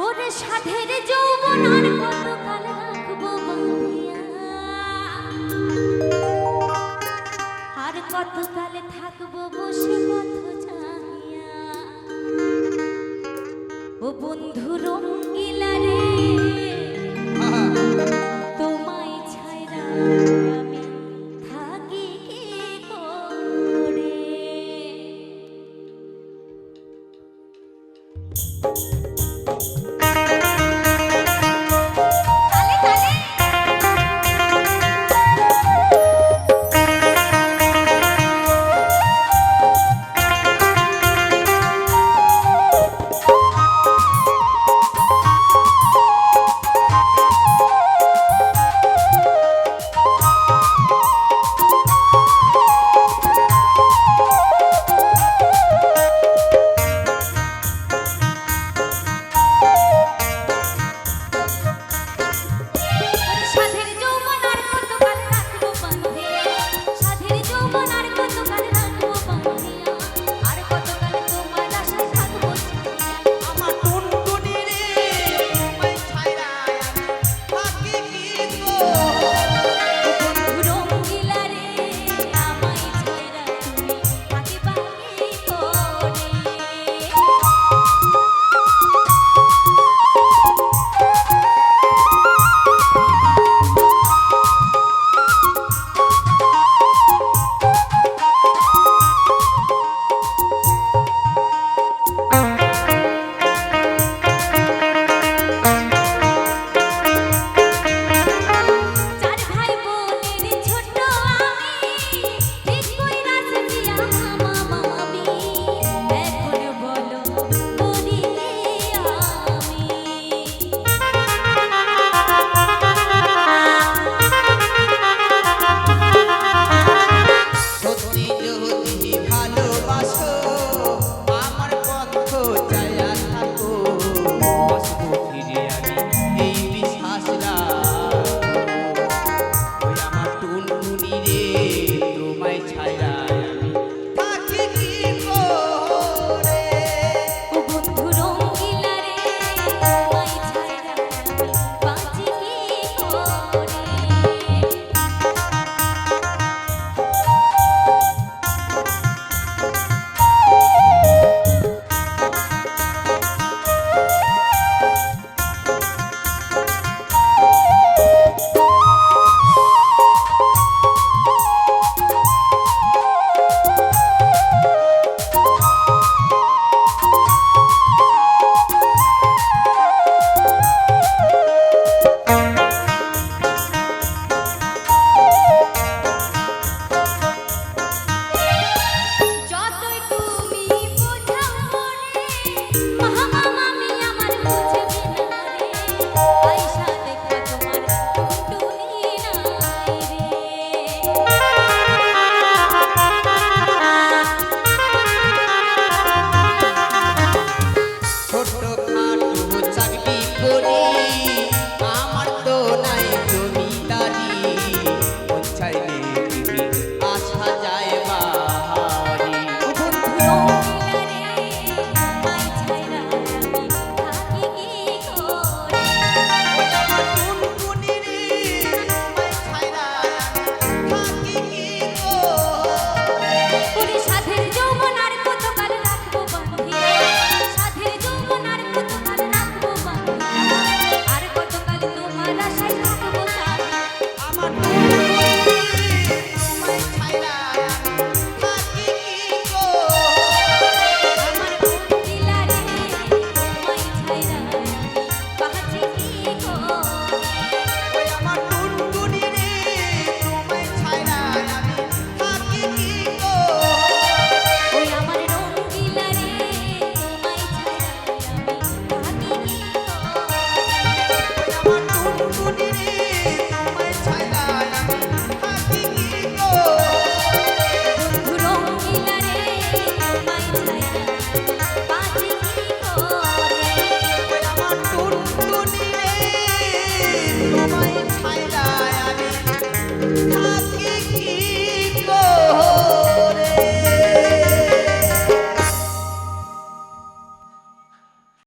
ওরে সাধের যৌবন আর কত কাল রাখব আর কত কাল থাকব বসে পথ জানিয়া ও বন্ধু রঙ্গিলা রে, তোমায় ছাইরা আমি থাকি কি করে? Thank you. তোমায় ভুলাইয়া